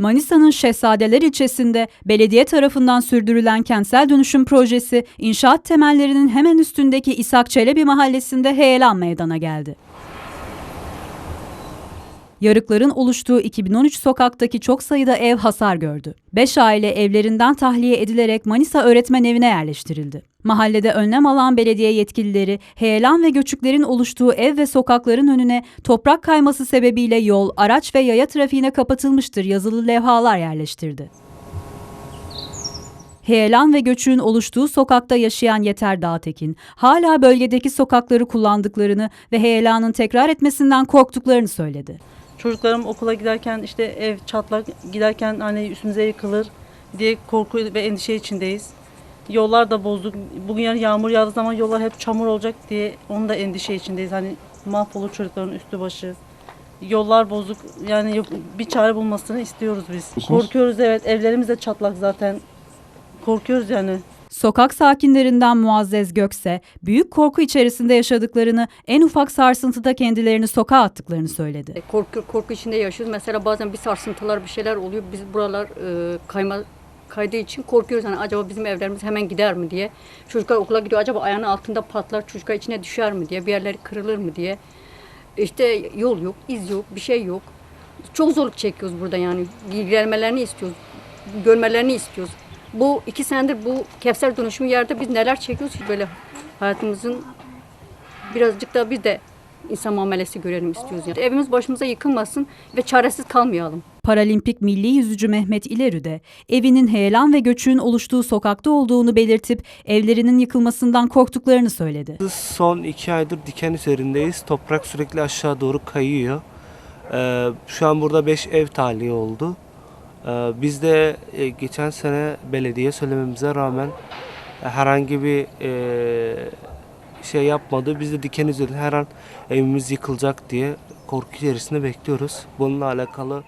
Manisa'nın Şehzadeler ilçesinde belediye tarafından sürdürülen kentsel dönüşüm projesi inşaat temellerinin hemen üstündeki İshak Çelebi mahallesinde heyelan meydana geldi. Yarıkların oluştuğu 2013 sokaktaki çok sayıda ev hasar gördü. 5 aile evlerinden tahliye edilerek Manisa Öğretmen Evi'ne yerleştirildi. Mahallede önlem alan belediye yetkilileri heyelan ve göçüklerin oluştuğu ev ve sokakların önüne toprak kayması sebebiyle yol, araç ve yaya trafiğine kapatılmıştır yazılı levhalar yerleştirdi. Heyelan ve göçüğün oluştuğu sokakta yaşayan Yeter Dağtekin, hala bölgedeki sokakları kullandıklarını ve heyelanın tekrar etmesinden korktuklarını söyledi. Çocuklarım okula giderken işte ev çatlak giderken hani üstümüze yıkılır diye korku ve endişe içindeyiz. Yollar da bozduk. Bugün yarın yağmur yağdığı zaman yollar hep çamur olacak diye onun da endişe içindeyiz. Hani mahvolur çocukların üstü başı. Yollar bozuk. Yani yok- bir çare bulmasını istiyoruz biz. Korkuyoruz evet. Evlerimiz de çatlak zaten. Korkuyoruz yani. Sokak sakinlerinden Muazzez Gökse, büyük korku içerisinde yaşadıklarını, en ufak sarsıntıda kendilerini sokağa attıklarını söyledi. Korku, korku içinde yaşıyoruz. Mesela bazen bir sarsıntılar bir şeyler oluyor. Biz buralar e, kayma kaydığı için korkuyoruz. Hani acaba bizim evlerimiz hemen gider mi diye. Çocuklar okula gidiyor. Acaba ayağının altında patlar, çocuklar içine düşer mi diye. Bir yerleri kırılır mı diye. İşte yol yok, iz yok, bir şey yok. Çok zorluk çekiyoruz burada yani. İlgilenmelerini istiyoruz. Görmelerini istiyoruz. Bu iki senedir bu Kevser dönüşümü yerde biz neler çekiyoruz ki böyle hayatımızın birazcık da biz de insan muamelesi görelim istiyoruz. Yani. Evimiz başımıza yıkılmasın ve çaresiz kalmayalım. Paralimpik milli yüzücü Mehmet İlerü de evinin heyelan ve göçüğün oluştuğu sokakta olduğunu belirtip evlerinin yıkılmasından korktuklarını söyledi. Son iki aydır diken üzerindeyiz. Toprak sürekli aşağı doğru kayıyor. Ee, şu an burada 5 ev tahliye oldu. Ee, biz de e, geçen sene belediye söylememize rağmen e, herhangi bir e, şey yapmadı. Biz de diken üzerinde her an evimiz yıkılacak diye korku içerisinde bekliyoruz. Bununla alakalı